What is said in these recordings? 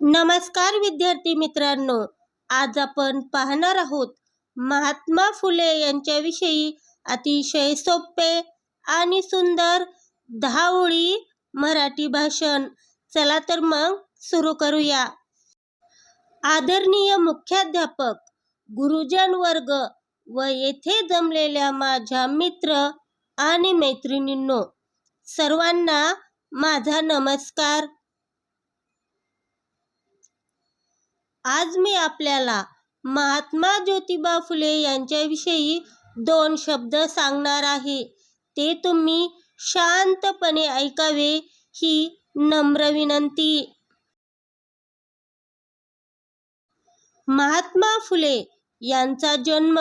नमस्कार विद्यार्थी मित्रांनो आज आपण पाहणार आहोत महात्मा फुले यांच्याविषयी अतिशय सोपे आणि सुंदर धावळी मराठी भाषण. चला तर मग सुरू करूया. आदरणीय मुख्याध्यापक गुरुजन वर्ग व येथे जमलेल्या माझ्या मित्र आणि मैत्रिणींनो सर्वांना माझा नमस्कार. आज मी आपल्याला महात्मा ज्योतिबा फुले यांच्याविषयी दोन शब्द सांगणार आहे. ते तुम्ही शांतपणे ऐकावे ही नम्र विनंती. महात्मा फुले यांचा जन्म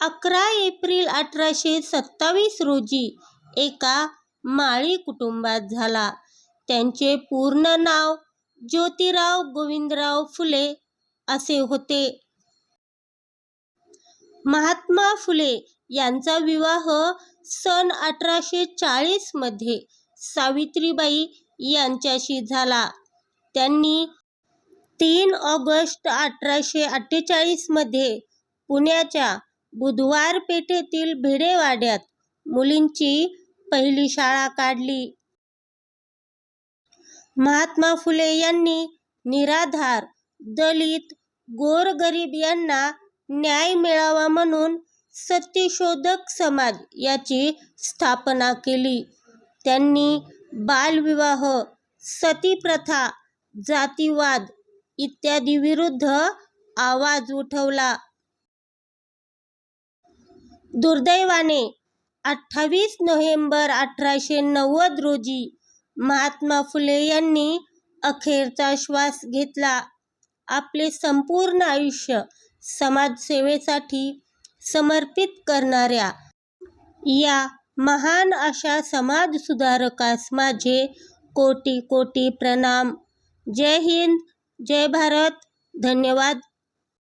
अकरा एप्रिल अठराशे सत्तावीस रोजी एका माळी कुटुंबात झाला. त्यांचे पूर्ण नाव ज्योतिराव गोविंदराव फुले असे होते. महात्मा फुले यांचा विवाह सन अठराशे चाळीसमध्ये सावित्रीबाई यांच्याशी झाला. त्यांनी तीन ऑगस्ट अठराशे अठ्ठेचाळीसमध्ये पुण्याच्या बुधवार पेठेतील भिडेवाड्यात मुलींची पहिली शाळा काढली. महात्मा फुले यांनी निराधार दलित गोरगरीब यांना न्याय मिळावा म्हणून सत्यशोधक समाज याची स्थापना केली. त्यांनी बालविवाह सतीप्रथा जातीवाद इत्यादी विरुद्ध आवाज उठवला. दुर्दैवाने अठ्ठावीस नोव्हेंबर अठराशे नव्वद रोजी महात्मा फुले यांनी अखेरचा श्वास घेतला. आपले संपूर्ण आयुष्य समाजसेवेसाठी समर्पित करणाऱ्या या महान अशा समाजसुधारकास माझे कोटी कोटी प्रणाम. जय हिंद जय भारत. धन्यवाद.